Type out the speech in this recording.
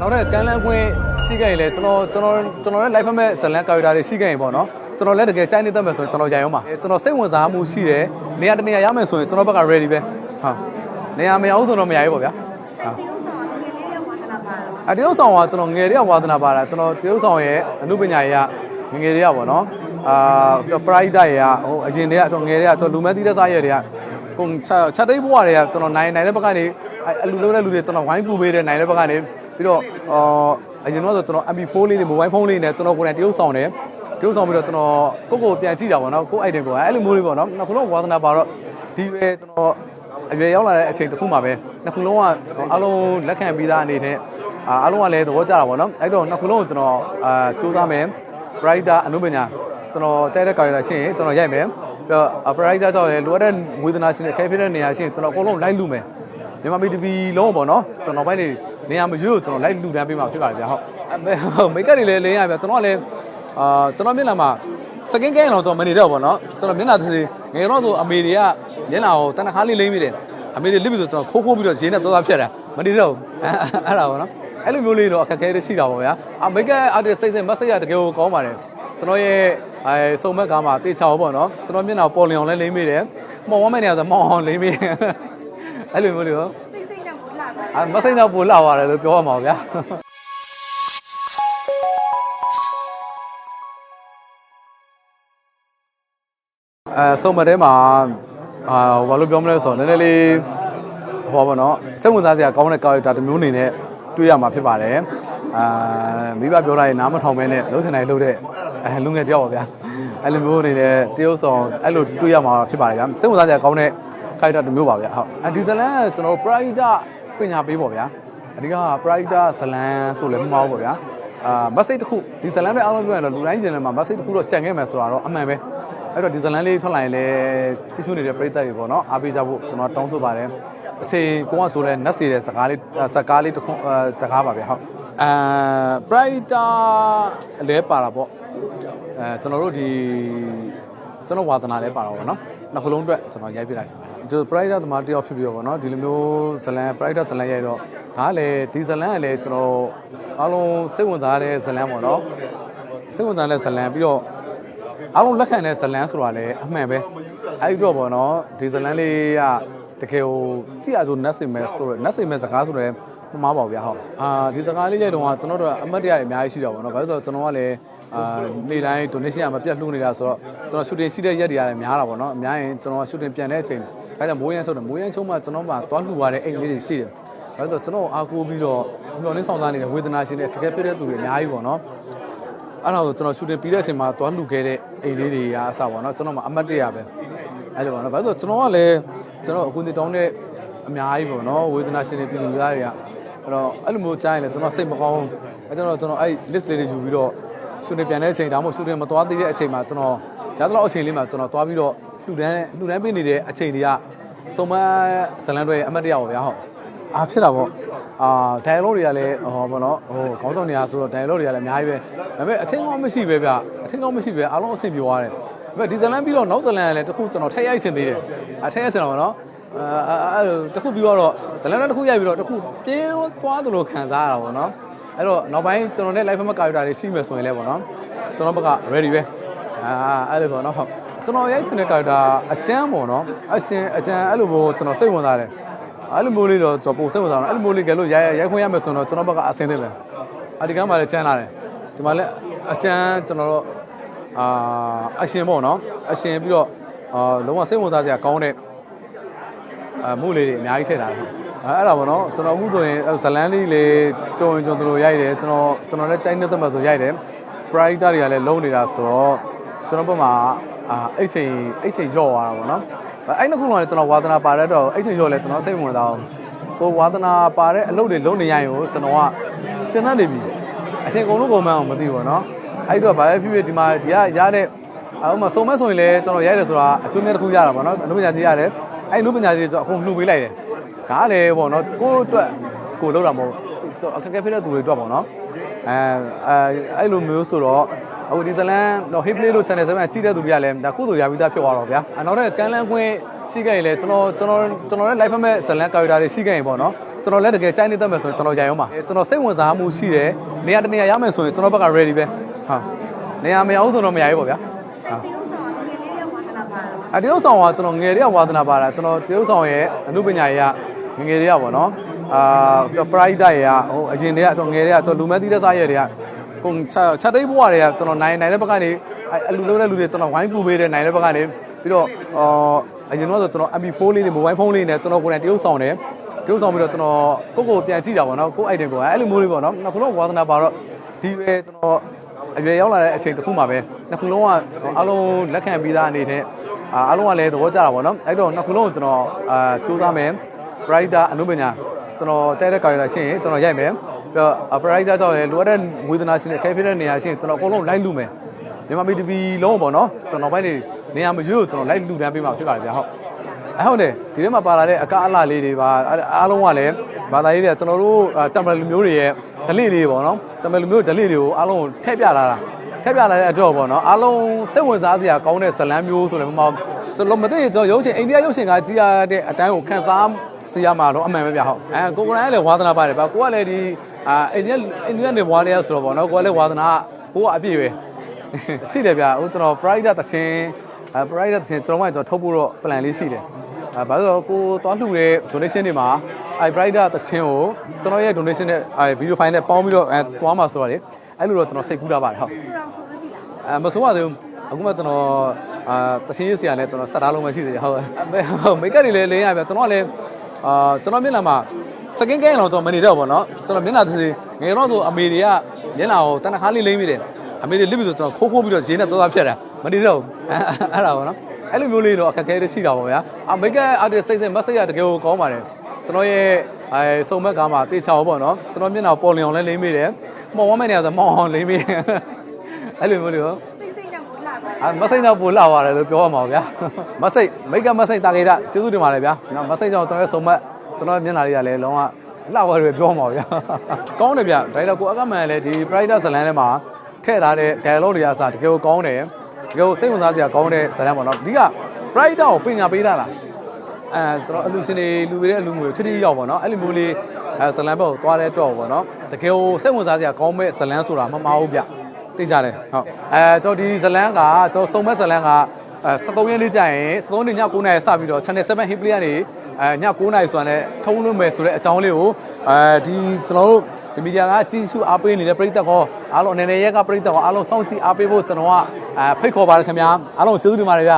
နောက်တဲ့ကမ်းလန်းကွင်းရှိခဲ့ရင်လည်းကျွန်တော်ကျွန်တော်ကျွန်တော်ရဲ့ live မဲ့ဇလန်ကာရီတာတွေရှိခဲ့ရင်ပေါ့နော်ကျွန်တော်လည်းတကယ်ကြိုက်နေတတ်မယ်ဆိုရင်ကျွန်တော်ရိုင်အောင်ပါကျွန်တော်စိတ်ဝင်စားမှုရှိတယ်နေရာတစ်နေရာရမယ်ဆိုရင်ကျွန်တော်ဘက်က ready ပဲဟုတ်နေရာမရဘူးဆိုတော့မရဘူးပေါ့ဗျာဟုတ်တေးဥဆောင်ကငယ်လေးလေးဝါသနာပါတော့အတရုပ်ဆောင်ကကျွန်တော်ငယ်တွေကဝါသနာပါတာကျွန်တော်တရုပ်ဆောင်ရဲ့အမှုပညာရေးကငယ်ငယ်တွေကပေါ့နော်အာကျွန်တော် pride ရဲ့ဟိုအရင်တွေကကျွန်တော်ငယ်တွေကကျွန်တော်လူမဲသီးတဲ့စားရဲ့တွေကဟိုချက်တိတ်ဘွားတွေကကျွန်တော်နိုင်နိုင်တဲ့ဘက်ကနေအလူလုံးတဲ့လူတွေကျွန်တော်ဝိုင်းပူပေးတဲ့နိုင်တဲ့ဘက်ကနေ ပြီးတော့အာအရင်တော့ဆိုကျွန်တော် MP4 လေးတွေ mobile phone လေးနဲ့ကျွန်တော်ကိုယ်တိုင်တရုပ်ဆောင်တယ်တရုပ်ဆောင်ပြီးတော့ကျွန်တော်ကိုကိုပြန်ကြည့်တာပေါ့နော်ကို item ကိုအဲ့လိုမျိုးလေးပေါ့နော်နောက်ခုလုံးဝါသနာပါတော့ဒီပဲကျွန်တော်အရွယ်ရောက်လာတဲ့အချိန်တစ်ခုမှာပဲနှစ်ခုလုံးကအလုံးလက်ခံပြီးသားအနေနဲ့အာအားလုံးကလည်းသဘောကျတာပေါ့နော်အဲ့တော့နှစ်ခုလုံးကိုကျွန်တော်အာစူးစမ်းမယ် brighter အနုပညာကျွန်တော်ကြိုက်တဲ့ကာရီတာရှိရင်ကျွန်တော်ရိုက်မယ်ပြီးတော့ brighter ကြောင့်လည်းလိုအပ်တဲ့ဝေဒနာရှင်တွေခဲဖြစ်တဲ့နေရာရှိရင်ကျွန်တော်အကုန်လုံးလိုက်လူမယ်မြန်မာ BTV လုံးပေါ့နော်ကျွန်တော်ဘက်နေ နေရာမရွေးကိုကျွန်တော်လိုက်လူတန်းပေးမှာဖြစ်ပါတယ်ဗျာဟုတ်မိတ်ကပ်တွေလည်းလင်းရဗျာကျွန်တော်ကလည်းအာကျွန်တော်မျက်နှာမှာစကင်ကဲတော့ကျွန်တော်မနေတော့ပေါ့နော်ကျွန်တော်မျက်နှာသစီငယ်တော့ဆိုအမေတွေကမျက်နှာကိုတနခါလေးလိမ့်မိတယ်အမေတွေလစ်ပြီဆိုကျွန်တော်ခိုးခိုးပြီးတော့ရင်းနဲ့သွားသွားဖြတ်တာမနေတော့ဘူးအဲ့ဒါပေါ့နော်အဲ့လိုမျိုးလေးတော့အခက်အခဲတွေရှိတာပေါ့ဗျာအမေကအာတစ်စိတ်စိတ်မဆက်ရတကယ်ကိုကောင်းပါတယ်ကျွန်တော်ရဲ့အဲစုံမက်ကားမှာတေချာပေါ့နော်ကျွန်တော်မျက်နှာပေါ်လျောင်လဲလိမ့်မိတယ်မော်ဝမ်းမဲ့နေရာဆိုမော်အောင်လိမ့်မိတယ်အဲ့လိုမျိုးလေးရောစိတ်စိတ်နဲ့ကိုလာပါ အမစိမ့်တော့ပိုလာပါတယ်လို့ပြောရမှာဗျာအဲစုံမက်ထဲမှာအာဘာလို့ပြောမလဲဆိုတော့နည်းနည်းလေးဟောပါတော့စိတ်ဝင်စားစရာကောင်းတဲ့ character တစ်မျိုးအနေနဲ့တွေ့ရမှာဖြစ်ပါတယ်အာမိဘပြောလိုက်ရင်နားမထောင်မဲနဲ့လုံးချင်တိုင်းလှုပ်တဲ့အဲလူငယ်တယောက်ပါဗျာအဲ့လိုမျိုးအနေနဲ့တရုပ်ဆောင်အဲ့လိုတွေ့ရမှာဖြစ်ပါတယ်ဗျာစိတ်ဝင်စားစရာကောင်းတဲ့ character တစ်မျိုးပါဗျာဟုတ်အဒီဇလန်ကကျွန်တော် pride ပညာပေးပေါ့ဗျာအဓိက pride ဇလန်ဆိုလည်းမမှားဘူးပေါ့ဗျာအာ message တစ်ခုဒီဇလန်တွေအားလုံးပြောရင်တော့လူတိုင်းကျင်တယ်မှာ message တစ်ခုတော့ကြံခဲ့မယ်ဆိုတာတော့အမှန်ပဲအဲ့တော့ဒီဇလန်လေးထွက်လာရင်လည်းကြည့်ရှုနေတဲ့ပရိသတ်တွေပေါ့နော်အားပေးကြဖို့ကျွန်တော်တောင်းဆိုပါတယ်အချိန်ကိုကဆိုလဲနတ်စီတဲ့စကားလေးစကားလေးတစ်ခုတကားပါဗျာဟုတ်အာ pride လည်းပါတာပေါ့အဲကျွန်တော်တို့ဒီကျွန်တော်ဝါသနာလည်းပါတာပေါ့နော်နှစ်ခုလုံးအတွက်ကျွန်တော်ရိုက်ပြလိုက် ဒီ pride သမားတယောက်ဖြစ်ပြီးတော့ပေါ့နော်ဒီလိုမျိုးဇလန် pride ဇလန်ရိုက်တော့ဒါကလည်းဒီဇလန်ကလည်းကျွန်တော်အားလုံးစိတ်ဝင်စားတဲ့ဇလန်ပေါ့နော်စိတ်ဝင်စားတဲ့ဇလန်ပြီးတော့အားလုံးလက်ခံတဲ့ဇလန်ဆိုတာလည်းအမှန်ပဲအဲ့ဒီတော့ပေါ့နော်ဒီဇလန်လေးကတကယ်ကိုကြည့်ရဆိုနတ်စင်မဲ့ဆိုတော့နတ်စင်မဲ့စကားဆိုတော့မမားပါဘူးဗျာဟုတ်အာဒီစကားလေးရိုက်တော့ကကျွန်တော်တို့အမတ်တရားတွေအများကြီးရှိတော့ဗောနော်ဘာလို့လဲဆိုတော့ကျွန်တော်ကလည်းအာနေ့တိုင်း donation ကမပြတ်လှူနေတာဆိုတော့ကျွန်တော် shooting ရှိတဲ့ရက်တွေကလည်းများတာဗောနော်အများရင်ကျွန်တော် shooting ပြန်တဲ့အချိန် အဲဒါမိုးရမ်းဆုပ်တယ်မိုးရမ်းချုံမှကျွန်တော်မှသွားလှူရတဲ့အိမ်လေးတွေရှိတယ်ဘာလို့လဲဆိုတော့ကျွန်တော်အားကိုးပြီးတော့မျော်လင့်ဆောင်စားနေတဲ့ဝေဒနာရှင်တွေအခက်အခဲဖြစ်တဲ့သူတွေအများကြီးဗောနော်အဲ့ဒါကိုကျွန်တော် shooting ပြီးတဲ့အချိန်မှာသွားလှူခဲ့တဲ့အိမ်လေးတွေကအစဗောနော်ကျွန်တော်မှအမတ်တရားပဲအဲ့လိုဗောနော်ဘာလို့လဲဆိုတော့ကျွန်တော်ကလည်းကျွန်တော်အခုနေတောင်းတဲ့အများကြီးဗောနော်ဝေဒနာရှင်တွေပြည်သူများတွေကအဲ့တော့အဲ့လိုမျိုးကြားရင်လည်းကျွန်တော်စိတ်မကောင်းဘူးအဲကျွန်တော်ကျွန်တော်အဲ့ list လေးတွေယူပြီးတော့ရှုနေပြန်တဲ့အချိန်ဒါမှမဟုတ်ရှုနေမသွားသေးတဲ့အချိန်မှာကျွန်တော်ကြားတော့အချိန်လေးမှာကျွန်တော်သွားပြီးတော့ လှူဒန်းလှူဒန်းပေးနေတဲ့အချိန်တွေကစုံမဇလန်တွေအမတ်တရားပါဗျာဟုတ်အားဖြစ်တာပေါ့အာ dialogue တွေကလည်းဟောဘောနော်ဟိုခေါင်းဆောင်နေရာဆိုတော့ dialogue တွေကလည်းအများကြီးပဲဒါပေမဲ့အထင်ကောင်းမရှိပဲဗျအထင်ကောင်းမရှိပဲအားလုံးအဆင်ပြေသွားတယ်ဒါပေမဲ့ဒီဇလန်ပြီးတော့နောက်ဇလန်ကလည်းတခုကျွန်တော်ထည့်ရိုက်ရှင်သေးတယ်အထည့်ရိုက်ရှင်တော့ဗောနော်အဲအဲ့လိုတစ်ခုပြီးတော့ဇလန်တစ်ခုရိုက်ပြီးတော့တစ်ခုပြင်းသွားသလိုခံစားရတာပေါ့နော်အဲ့တော့နောက်ပိုင်းကျွန်တော်နဲ့ live မကာရီတာတွေရှိမယ်ဆိုရင်လည်းပေါ့နော်ကျွန်တော်ဘက်က ready ပဲအာအဲ့လိုပေါ့နော်ဟုတ် ကျွန်တော်ရိုက်ချင်တဲ့ကာရီတာအကျန်းပေါ့နော်အရှင်အကျန်းအဲ့လိုမျိုးကျွန်တော်စိတ်ဝင်စားတယ်အဲ့လိုမျိုးလေးတော့ကျွန်တော်ပုံစိတ်ဝင်စားတယ်အဲ့လိုမျိုးလေးကလို့ရိုက်ရိုက်ခွင့်ရမယ်ဆိုတော့ကျွန်တော်ဘက်ကအဆင်သင့်ပဲအဒီကမ်းမှာလည်းကျန်းလာတယ်ဒီမှာလည်းအကျန်းကျွန်တော်တို့အာအရှင်ပေါ့နော်အရှင်ပြီးတော့အာလုံးဝစိတ်ဝင်စားစရာကောင်းတဲ့အမှုလေးတွေအများကြီးထည့်ထားတယ်အဲအဲ့ဒါပေါ့နော်ကျွန်တော်အခုဆိုရင်ဇလန်းလေးလေးကြုံရင်ကျွန်တော်တို့ရိုက်တယ်ကျွန်တော်ကျွန်တော်လည်းကြိုက်နေတဲ့မှာဆိုရိုက်တယ် pride တွေကလည်းလုံးနေတာဆိုတော့ကျွန်တော်ဘက်မှာ အာအဲ့ချိန်အဲ့ချိန်ရော့သွားတာပေါ့နော်အဲ့နှစ်ခုလုံးလည်းကျွန်တော်ဝါသနာပါတဲ့တော့အဲ့ချိန်ရော့လဲကျွန်တော်စိတ်ဝင်စားအောင်ကိုဝါသနာပါတဲ့အလုပ်တွေလုံးနေရရင်ကိုကျွန်တော်ကကျန်တတ်နေပြီအချိန်ကုန်လို့ကုန်မှန်းအောင်မသိဘူးပေါ့နော်အဲ့တော့ဗာလဲဖြစ်ဖြစ်ဒီမှာဒီကရတဲ့အဲ့ဥမာစုံမဲ့ဆိုရင်လည်းကျွန်တော်ရိုက်တယ်ဆိုတာအကျိုးမြတ်တစ်ခုရတာပေါ့နော်အနုပညာကြီးရတယ်အဲ့လူပညာကြီးဆိုအခုလှူပေးလိုက်တယ်ဒါကလည်းပေါ့နော်ကိုယ့်အတွက်ကိုလောက်တာမဟုတ်ဘူးအခက်အခဲဖြစ်တဲ့သူတွေအတွက်ပေါ့နော်အဲအဲအဲ့လိုမျိုးဆိုတော့ အခုဒီဇလန်တော့ hip play လို့ channel 7မှာကြီးတဲ့သူတွေကလည်းဒါကုသိုလ်ရပြီးသားဖြစ်သွားတော့ဗျာအနောက်တဲ့ကမ်းလန်းကွင်းရှိခဲ့ရင်လည်းကျွန်တော်ကျွန်တော်ကျွန်တော်ရဲ့ live မဲ့ဇလန်ကာရီတာတွေရှိခဲ့ရင်ပေါ့နော်ကျွန်တော်လည်းတကယ်ကြိုက်နေတတ်မယ်ဆိုရင်ကျွန်တော်ရိုင်အောင်ပါကျွန်တော်စိတ်ဝင်စားမှုရှိတယ်နေရာတစ်နေရာရမယ်ဆိုရင်ကျွန်တော်ဘက်က ready ပဲဟုတ်နေရာမရဘူးဆိုတော့မရဘူးပေါ့ဗျာဟုတ်တရုပ်ဆောင်ကငယ်လေးတွေကဝါသနာပါတော့အတရုပ်ဆောင်ကကျွန်တော်ငယ်တွေကဝါသနာပါတာကျွန်တော်တရုပ်ဆောင်ရဲ့အမှုပညာရေးကငယ်တွေကပေါ့နော်အာကျွန်တော် pride ရဲ့ဟိုအရင်တွေကကျွန်တော်ငယ်တွေကကျွန်တော်လူမဲသီးတဲ့စားရဲတွေက ပုံချက်တိတ်ဘွားတွေကကျွန်တော်နိုင်နိုင်တဲ့ဘက်ကနေအလူလုံးတဲ့လူတွေကျွန်တော်ဝိုင်းပူပေးတဲ့နိုင်တဲ့ဘက်ကနေပြီးတော့အာအရင်တော့ဆိုကျွန်တော် MP4 လေးတွေ mobile phone လေးနဲ့ကျွန်တော်ကိုယ်တိုင်တရုပ်ဆောင်တယ်တရုပ်ဆောင်ပြီးတော့ကျွန်တော်ကိုယ့်ကိုယ်ပြန်ကြည့်တာပေါ့နော်ကိုယ့် item ကိုအဲ့လိုမျိုးလေးပေါ့နော်နောက်ခုလုံးဝါသနာပါတော့ဒီပဲကျွန်တော်အရွယ်ရောက်လာတဲ့အချိန်တစ်ခုမှာပဲနှစ်ခုလုံးကအားလုံးလက်ခံပြီးသားအနေနဲ့အာအားလုံးကလည်းသဘောကျတာပေါ့နော်အဲ့တော့နှစ်ခုလုံးကိုကျွန်တော်အာစူးစမ်းမယ် brighter အနုပညာကျွန်တော်ကြိုက်တဲ့ကာရီလာရှိရင်ကျွန်တော်ရိုက်မယ် ပြီးတော့ brighter ကြောင့်လည်းလိုအပ်တဲ့ဝေဒနာရှင်တဲ့ခဲဖြစ်တဲ့နေရာရှိရင်ကျွန်တော်အကုန်လုံးလိုက်လူမယ်မြန်မာမီတပီလုံးပေါ့နော်ကျွန်တော်ဘက်နေနေရာမရွေးကိုကျွန်တော်လိုက်လူတန်းပေးမှာဖြစ်ပါတယ်ဗျာဟုတ်အဟုတ်တယ်ဒီထဲမှာပါလာတဲ့အကားအလှလေးတွေပါအားလုံးကလည်းဘာသာရေးတွေကကျွန်တော်တို့တမ်ပလလူမျိုးတွေရဲ့ဒလိလေးပေါ့နော်တမ်ပလလူမျိုးဒလိတွေကိုအားလုံးထည့်ပြလာတာထည့်ပြလာတဲ့အတွက်ပေါ့နော်အားလုံးစိတ်ဝင်စားစရာကောင်းတဲ့ဇလန်းမျိုးဆိုလည်းမမကျွန်တော်မသိကျွန်တော်ရုပ်ရှင်အိန္ဒိယရုပ်ရှင်ကကြည့်ရတဲ့အတိုင်းကိုခန်းစားစီရမှာတော့အမှန်ပဲဗျဟုတ်အဲကိုကိုရိုင်းလည်းဝါသနာပါတယ်ဗျကိုကလည်းဒီ အာအိန္ဒိယအိန္ဒိယနေဘွားလေးဆိုတော့ပေါ့နော်ကိုကလည်းဝါသနာကိုကအပြည့်ပဲရှိတယ်ဗျဟိုကျွန်တော် pride တခြင်းအဲ pride တခြင်းကျွန်တော်မှကျွန်တော်ထုတ်ဖို့တော့ plan လေးရှိတယ်အဲဘာလို့လဲကိုသွားလှူတဲ့ donation တွေမှာအဲ pride တခြင်းကိုကျွန်တော်ရဲ့ donation နဲ့အဲ video file နဲ့ပေါင်းပြီးတော့အဲသွားမှာဆိုတော့လေအဲ့လိုတော့ကျွန်တော်စိတ်ကူးတာပါတယ်ဟုတ်ဆူတော်ဆိုပြီးပြီလားအဲမဆိုးပါသေးဘူးအခုမှကျွန်တော်အာတချင်းရေးဆရာနဲ့ကျွန်တော်ဆက်ထားလုံးမရှိသေးတယ်ဟုတ်ဟုတ်မိတ်ကပ်တွေလည်းလင်းရပြကျွန်တော်ကလည်းအာကျွန်တော်မျက်နှာမှာ စကင်ကဲတော့ကျွန်တော်မနေတော့ဘောနော်ကျွန်တော်မျက်နှာသေးသေးငယ်တော့ဆိုအမေတွေကမျက်နှာကိုတနခါလေးလိမ့်မိတယ်အမေတွေလိပ်ပြီးဆိုကျွန်တော်ခိုးခိုးပြီးတော့ရင်းနဲ့သွားသွားဖြတ်တာမနေတော့ဘူးအဲ့ဒါဘောနော်အဲ့လိုမျိုးလေးတော့အခက်အခဲတွေရှိတာပါဗျာအမိတ်ကပ်အာတစ်စိတ်စိတ်မက်ဆေ့ချ်တကယ်ကိုကောင်းပါတယ်ကျွန်တော်ရဲ့အဲစုံမက်ကားမှာတေချာပေါ့နော်ကျွန်တော်မျက်နှာပေါ်လင်အောင်လည်းလိမ့်မိတယ်မော်ဝမ်းမဲ့နေရာဆိုမော်အောင်လိမ့်မိတယ်အဲ့လိုမျိုးလေးရောစိတ်စိတ်ကြောင့်ကိုလှပါအာမစိတ်တော့ပို့လာပါတယ်လို့ပြောရမှာပါဗျာမစိတ်မိတ်ကမစိတ်တာကေတာကျေးဇူးတင်ပါတယ်ဗျာနော်မစိတ်ကြောင့်ကျွန်တော်ရဲ့ဆုံးမကျွ န်တော်မျက်နှာလေးကလည်းလုံးဝလှပါတယ်ပြောမှာပါဗျာကောင်းတယ်ဗျာဒါတော့ကိုအကမန်လည်းဒီ Brighter ဇလန်ထဲမှာထည့်ထားတဲ့ dialogue တွေအစားတကယ်ကိုကောင်းတယ်တကယ်ကိုစိတ်ဝင်စားစရာကောင်းတဲ့ဇလန်ပေါ့နော်အဓိက Brighter ကိုပညာပေးတာလားအဲကျွန်တော်အလူရှင်တွေလူပေးတဲ့အလူငွေထွတ်ထွတ်ရောက်ပေါ့နော်အဲ့လိုမျိုးလေးအဲဇလန်ဘက်ကိုသွားတဲ့တော့ပေါ့နော်တကယ်ကိုစိတ်ဝင်စားစရာကောင်းမဲ့ဇလန်ဆိုတာမမှားဘူးဗျသိကြတယ်ဟုတ်အဲကျွန်တော်ဒီဇလန်ကကျွန်တော်စုံမဲ့ဇလန်ကအဲ 73ရက်နေ့ကျရင်73နေ့ည9:00နာရီစပြီးတော့ Channel 7 Hit Play ကနေအဲည9:00နာရီဆိုတာနဲ့ထုံးလွှင့်မယ်ဆိုတဲ့အကြောင်းလေးကိုအဲဒီကျွန်တော်တို့ဒီမီဒီယာကကြီးစုအားပေးနေတဲ့ပြည်သက်ကောအားလုံးအနေနဲ့ရက်ကပြည်သက်ကောအားလုံးစောင့်ကြည့်အားပေးဖို့ကျွန်တော်ကအဲဖိတ်ခေါ်ပါတယ်ခင်ဗျာအားလုံးကျေးဇူးတင်ပါတယ်ဗျ